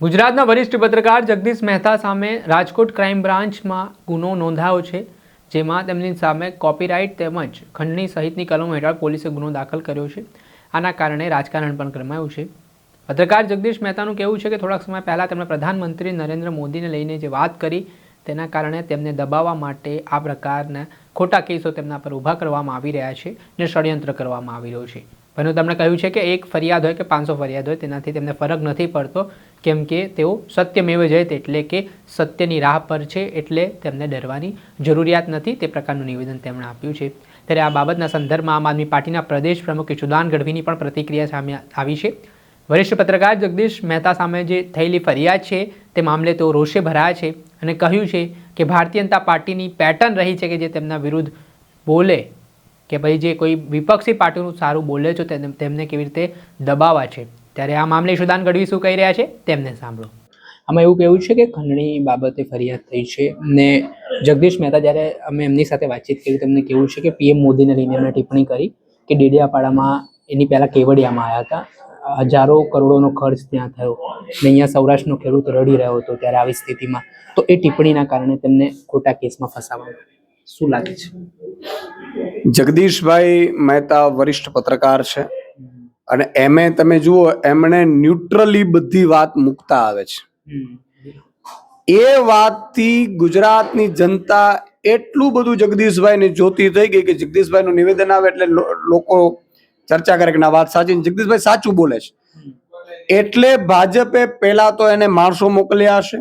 ગુજરાતના વરિષ્ઠ પત્રકાર જગદીશ મહેતા સામે રાજકોટ ક્રાઇમ બ્રાન્ચમાં ગુનો નોંધાયો છે, જેમાં તેમની સામે કોપીરાઇટ તેમજ ખંડણી સહિતની કલમો હેઠળ પોલીસે ગુનો દાખલ કર્યો છે. આના કારણે રાજકારણ પણ ગરમાયું છે. પત્રકાર જગદીશ મહેતાનું કહેવું છે કે થોડાક સમય પહેલાં તેમણે પ્રધાનમંત્રી નરેન્દ્ર મોદીને લઈને જે વાત કરી, તેના કારણે તેમને દબાવવા માટે આ પ્રકારના ખોટા કેસો તેમના પર ઊભા કરવામાં આવી રહ્યા છે ને ષડયંત્ર કરવામાં આવી રહ્યું છે. પરંતુ તેમણે કહ્યું છે કે એક ફરિયાદ હોય કે પાંચસો ફરિયાદ હોય, તેનાથી તેમને ફરક નથી પડતો, કેમ કે તેઓ સત્યમેવ જયતે એટલે કે સત્યની રાહ પર છે એટલે તેમને ડરવાની જરૂરિયાત નથી. તે પ્રકારનું નિવેદન તેમણે આપ્યું છે. ત્યારે આ બાબતના સંદર્ભમાં આમ આદમી પાર્ટીના પ્રદેશ પ્રમુખ ઈશુદાન ગઢવીની પણ પ્રતિક્રિયા સામે આવી છે. વરિષ્ઠ પત્રકાર જગદીશ મહેતા સામે જે થયેલી ફરિયાદ છે, તે મામલે તેઓ રોષે ભરાયા છે અને કહ્યું છે કે ભારતીય જનતા પાર્ટીની પેટર્ન રહી છે કે જે તેમના વિરુદ્ધ બોલે કે ભાઈ જે કોઈ વિપક્ષી પાર્ટીનું સારું બોલે છે તેમને કેવી રીતે દબાવવા છે? ત્યારે આ મામલે ઈશુદાન ગઢવી શું કહી રહ્યા છે? તેમને સાંભળો. આમાં એવું કહેવું છે કે ખંડણી બાબતે ફરિયાદ થઈ છે ને જગદીશ મહેતા જ્યારે અમે એમની સાથે વાતચીત કરી, તેમને કેવું છે કે પીએમ મોદીને લઈને એમણે ટિપ્પણી કરી કે ડેડિયાપાડામાં એની પહેલાં કેવડિયામાં આવ્યા હતા. હજારો કરોડોનો ખર્ચ ત્યાં થયો ને અહીંયા સૌરાષ્ટ્રનો ખેડૂત રડી રહ્યો હતો ત્યારે આવી સ્થિતિમાં. તો એ ટિપ્પણીના કારણે તેમને ખોટા કેસમાં ફસાવવામાં શું લાગે છે? જગદીશભાઈ મહેતા વરિષ્ઠ પત્રકાર છે. અને એમે તમે જુઓ એમણે ન્યુટ્રલી બધી વાત મૂકતા આવે છે. એ વાતથી ગુજરાતની જનતા એટલું બધું જગદીશભાઈને જોતી થઈ ગઈ કે જગદીશભાઈનું નિવેદન આવે એટલે લોકો ચર્ચા કરે કે ના વાત સાચી જગદીશભાઈ સાચું બોલે છે. એટલે ભાજપે પહેલા તો એને માણસો મોકલ્યા હશે.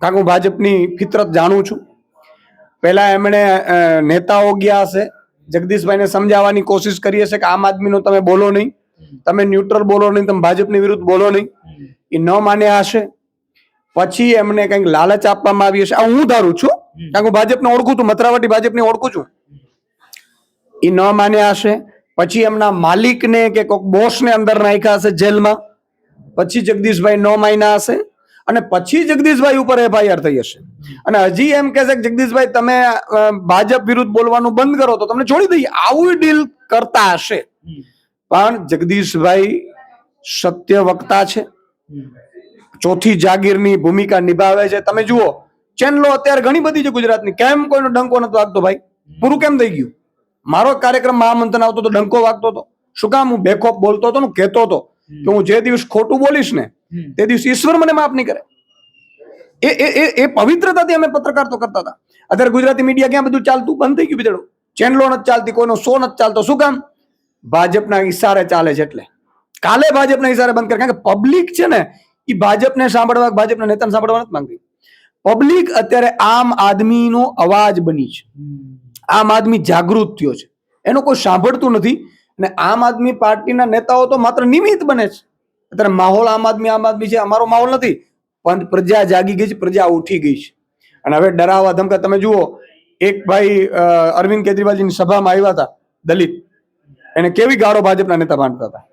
કારણ કે હું ભાજપની ફિતરત જાણું છું. પહેલા એમણે નેતાઓ ગયા હશે. જગદીશભાઈને સમજાવવાની કોશિશ કરી હશે કે આમ આદમીનો તમે બોલો નહીં. તમે ન્યુટ્રલ બોલો નહીં, તમે ભાજપની વિરુદ્ધ બોલો નહીં. એ ન માન્યા હશે. પછી એમને કંઈક લાલચ આપવામાં આવી હશે. આ હું ધારું છું કારણ કે હું ભાજપને ઓળખું છું, મથરાવટી ભાજપને ઓળખું છું. એ ન માન્યા હશે. પછી એમના માલિકને કે કોઈક બોસને અંદર નાખ્યા હશે જેલમાં. પછી જગદીશભાઈ ન માન્યા હશે. અને પછી જગદીશભાઈ ઉપર એફઆઈઆર થઈ હશે. અને હજી એમ કે છે કે જગદીશભાઈ તમે ભાજપ વિરુદ્ધ બોલવાનું બંધ કરો તો તમને છોડી દઈએ. આવું ડીલ કરતા હશે. પણ જગદીશભાઈ સત્ય વક્તા છે. ચોથી જાગીરની ભૂમિકા નિભાવે છે. તમે જુઓ ચેનલો અત્યારે ઘણી બધી છે ગુજરાતની. કેમ કોઈનો ડંકો નતો વાગતો ભાઈ? પૂરું કેમ થઈ ગયું? મારો કાર્યક્રમ મહામંથન આવતો તો ડંકો વાગતો હતો શું કામ હું બેખોફ બોલતો હતો ને કહેતો હતો કે હું જે દિવસ ખોટું બોલીશ ને તે દિવસે ઈશ્વર મને માફ નહીં કરે. એ એ એ પવિત્રતાથી અમે પત્રકાર તો કરતા હતા. અત્યારે ગુજરાતી મીડિયા ક્યાં બધું ચાલતું? બંધ થઈ ગયું બિચારો ચેનલો નથી ચાલતી કોઈનો શો નથી ચાલતો. શું કામ? ભાજપના ઈશારે ચાલે છે એટલે. કાલે ભાજપના ઈશારે બંધ કરે. કારણ કે પબ્લિક છે ને એ ભાજપને સાંભળવા ભાજપના નેતાને સાંભળવા નથી માંગતી. પબ્લિક અત્યારે આમ આદમીનો અવાજ બની છે. આમ આદમી જાગૃત થયો છે. એનો કોઈ સાંભળતું નથી. અને આમ આદમી પાર્ટીના નેતાઓ તો માત્ર નિમિત્ત બને છે. અત્યારે માહોલ આમ આદમી આમ આદમી છે, અમારો માહોલ નથી. પણ પ્રજા જાગી ગઈ છે, પ્રજા ઉઠી ગઈ છે. અને હવે ડરાવા ધમકા, તમે જુઓ, એક ભાઈ અરવિંદ કેજરીવાલજીની સભામાં આવ્યા હતા, દલિત. એને કેવી ગાળો ભાજપના નેતા બાંધતા હતા?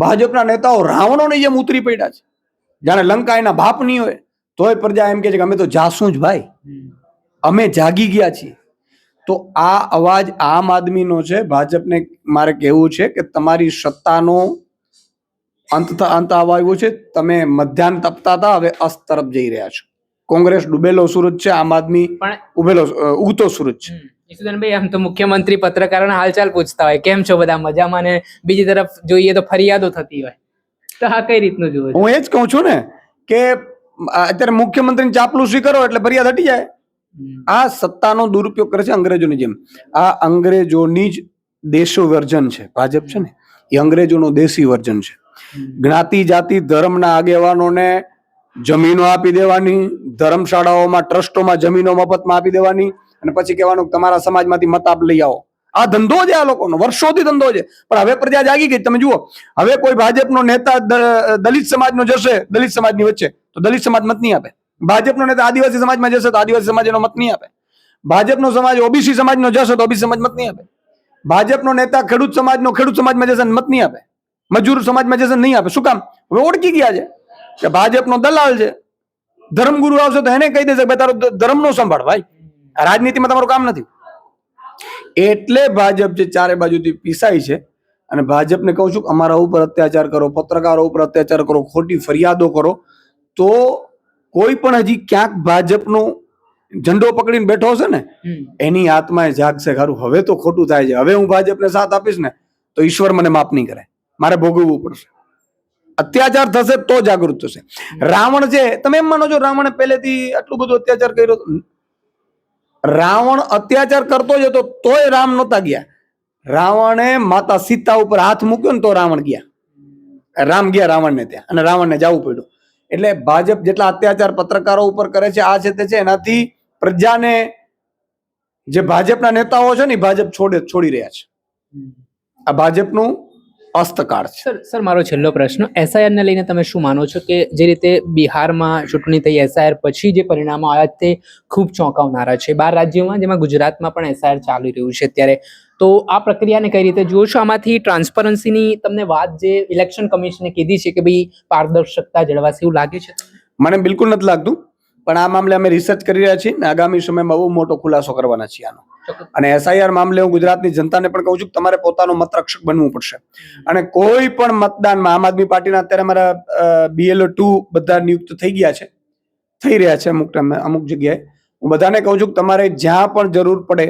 ભાજપના નેતાઓ રાવણોની જેમ ઉતરી પડ્યા છે. જાણે લંકા એના બાપ નહીં હોય, તોય પ્રજા એમ કે છે કે અમે તો જાશું જ ભાઈ. અમે જાગી ગયા છીએ. તો આ અવાજ આમ આદમીનો છે. ભાજપને મારે કહેવું છે કે તમારી સત્તાનો અંત અંત આવવા આવ્યો છે. તમે મધ્યાહન તપતા હતા હવે અસ્ત તરફ જઈ રહ્યા છો. કોંગ્રેસ ડૂબેલો સુરજ છે આમ આદમી પણ ઉભેલો ઉગતો સૂરજ છે. ઈશુદાનભાઈ આમ તો મુખ્યમંત્રી પત્રકારોને હાલચાલ પૂછતા હોય કેમ છો બધા મજામાં ને? બીજી તરફ જોઈએ તો ફરિયાદો થતી હોય. તો આ કઈ રીતનું છો? હું એ જ કહું છું ને કે અત્યારે મુખ્યમંત્રીની ચાપલુસી કરો એટલે ફરિયાદ હટી જાય. આ સત્તાનો દુરુપયોગ કરે છે અંગ્રેજોની જેમ. આ અંગ્રેજોની જ દેશો વર્જન છે. ભાજપ છે ને એ અંગ્રેજોનો દેશી વર્જન છે. જ્ઞાતિ, જાતિ, ધર્મના આગેવાનોને જમીનો આપી દેવાની, ધર્મશાળાઓમાં, ટ્રસ્ટોમાં જમીનો મફતમાં આપી દેવાની અને પછી કહેવાનું તમારા સમાજમાંથી આપ લઈ આવો. આ ધંધો છે આ લોકોનો, વર્ષોથી ધંધો છે. પણ હવે પ્રજા જાગી ગઈ, તમે જુઓ. હવે કોઈ ભાજપનો નેતા દલિત સમાજનો જશે, દલિત સમાજની વચ્ચે, તો દલિત સમાજ મત નહીં આપે. ભાજપનો નેતા આદિવાસી સમાજમાં જશે, તો આદિવાસી સમાજ એનો મત નહીં આપે. ભાજપનો સમાજ ઓબીસી સમાજનો જશે, તો ઓબીસી સમાજ મત નહીં આપે. ભાજપનો નેતા ખેડૂત સમાજનો ખેડૂત સમાજમાં જશે મત નહીં આપે. મજૂર સમાજમાં જશે નહીં આપે. શું કામ? હવે ઓળખી ગયા છે કે ભાજપનો દલાલ છે. ધર્મગુરુ આવશે તો એને કહી દેશે ભાઈ તારો ધર્મ નો સંભાળ ભાઈ. રાજનીતિમાં તમારું કામ નથી. એટલે ભાજપ જે ચારે બાજુથી પીસાય છે અને ભાજપને કહું છું અમારા ઉપર અત્યાચાર કરો પત્રકારો ઉપર અત્યાચાર કરો ખોટી ફરિયાદો કરો તો કોઈ પણ હજી ક્યાંક ભાજપનો ઝંડો પકડીને બેઠો હશે ને એની આત્માએ જાગશે. ખરું હવે તો ખોટું થાય છે. હવે હું ભાજપને સાથ આપીશ ને તો ઈશ્વર મને માફ નહીં કરે. મારે ભોગવવું પડશે. અત્યાચાર થશે તો જાગૃત થશે. રાવણ છે, તમે એમ માનો છો રાવણે પહેલેથી આટલું બધું અત્યાચાર કર્યો રાવણ અત્યાચાર કરતો જ હતો, તોય રામ નહોતા ગયા. રાવણે માતા સીતા ઉપર હાથ મૂક્યો ને તો રાવણ ગયા. રામ ગયા રાવણને ત્યાં અને રાવણને જવું પડ્યું. એટલે ભાજપ જેટલા અત્યાચાર પત્રકારો ઉપર કરે છે, આ છે તે છે, એનાથી પ્રજાને જે ભાજપના નેતાઓ છે ને ભાજપ છોડે છોડી રહ્યા છે. આ ભાજપનું અસ્તકાળ છે. સર સર મારો છેલ્લો પ્રશ્ન. એસઆઈઆર ને લઈને તમે શું માનો છો કે જે રીતે બિહારમાં ચૂંટણી થઈ એસઆઈઆર પછી જે પરિણામો આવ્યા તે ખૂબ ચોંકાવનારા છે? બાર રાજ્યોમાં જેમાં ગુજરાતમાં પણ એસઆઈઆર ચાલી રહ્યું છે અત્યારે. તો આ પ્રક્રિયાને કઈ રીતે જુઓ છો? આમાંથી ટ્રાન્સપરન્સીની તમને વાત જે ઇલેક્શન કમિશને કીધી છે કે ભાઈ પારદર્શકતા જળવાશે એવું લાગે છે? મને બિલકુલ નથી લાગતું. પણ આ મામલે અમે રિસર્ચ કરી રહ્યા છીએ ને આગામી સમયમાં બહુ મોટો ખુલાસો કરવાના છીએ આનો. અને એસઆઈઆર મામલે હું ગુજરાતની જનતાને પણ કહું છું કે તમારે પોતાનો મતરક્ષક બનવું પડશે. અને કોઈ પણ મતદાનમાં આમ આદમી પાર્ટીના અત્યારે અમારા બીએલઓ ટુ બધા નિયુક્ત થઈ ગયા છે. થઈ રહ્યા છે અમુક અમુક જગ્યાએ. હું બધાને કહું છું કે તમારે જ્યાં પણ જરૂર પડે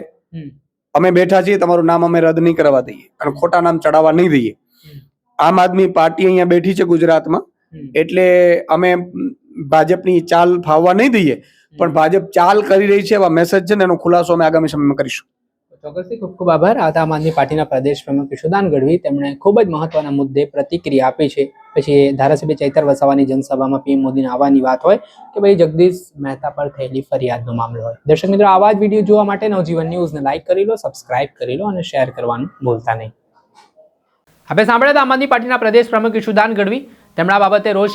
અમે બેઠા છીએ તમારું નામ અમે રદ નહીં કરવા દઈએ. અને ખોટા નામ ચડાવવા નહીં દઈએ. આમ આદમી પાર્ટી અહીંયા બેઠી છે ગુજરાતમાં. એટલે અમે ભાજપની ચાલ ફાવવા નહીં દઈએ પણ ભાજપ ચાલ કરી રહી છે એવા મેસેજ છે ને એનો ખુલાસો અમે આગામી સમયમાં કરીશું. ચોક્કસથી ખૂબ ખૂબ આભાર. આ આમ આદમી પાર્ટીના પ્રદેશ પ્રમુખ ઈશુદાન ગઢવી તેમણે ખૂબ જ મહત્વના મુદ્દે પ્રતિક્રિયા આપી છે. પછી ધારાસભ્ય ચૈતર વસાવાની જનસભામાં પીએમ મોદીને આવવાની વાત હોય કે ભાઈ જગદીશ મહેતા પર થયેલી ફરિયાદનો મામલો હોય. દર્શક મિત્રો આવા જ વીડિયો જોવા માટે નવજીવન ન્યૂઝને લાઇક કરી લો સબસ્ક્રાઇબ કરી લો અને શેર કરવાનું ભૂલતા નહીં. આપણે સાંભળ્યા તો આમ આદમી પાર્ટીના પ્રદેશ પ્રમુખ ઈશુદાન ગઢવી. તેમણે આ બાબતે રોજ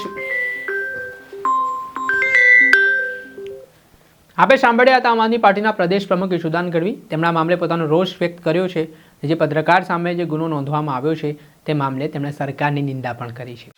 આપણે સાંભળ્યા હતા આમ આદમી પાર્ટીના પ્રદેશ પ્રમુખ યશુદાન ગઢવી. તેમના મામલે પોતાનો રોષ વ્યક્ત કર્યો છે જે પત્રકાર સામે જે ગુનો નોંધવામાં આવ્યો છે, તે મામલે તેમણે સરકારની નિંદા પણ કરી છે.